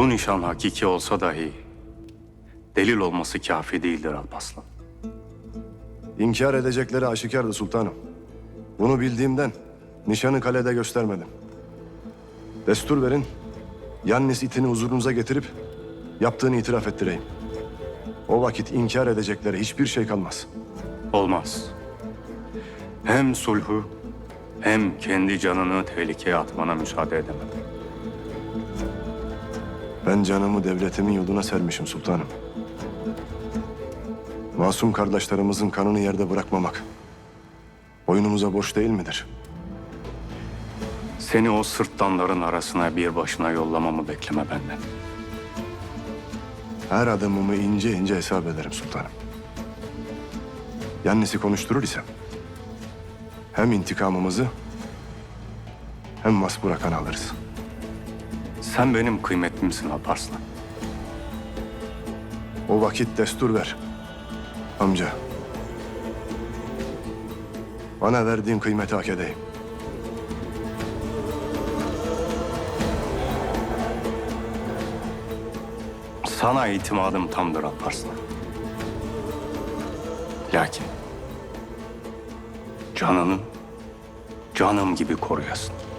Bu nişan hakiki olsa dahi delil olması kafi değildir Alpaslan. İnkar edecekleri aşikardı sultanım. Bunu bildiğimden nişanı kalede göstermedim. Destur verin, Yannis itini huzurunuza getirip yaptığını itiraf ettireyim. O vakit inkar edecekleri hiçbir şey kalmaz. Olmaz. Hem sulhu hem kendi canını tehlikeye atmana müsaade edemem. Ben canımı devletimin yoluna sermişim sultanım. Masum kardeşlerimizin kanını yerde bırakmamak boynumuza borç değil midir? Seni o sırtlanların arasına bir başına yollamamı bekleme benden. Her adımımı ince ince hesap ederim sultanım. Yannis'i konuşturur isem hem intikamımızı hem Masbura kan alırız. Sen benim kıymetlimsin Alparslan. O vakit destur ver. Amca. Bana verdiğin kıymeti hak edeyim. Sana itimadım tamdır Alparslan. Lakin canını canım gibi koruyasın.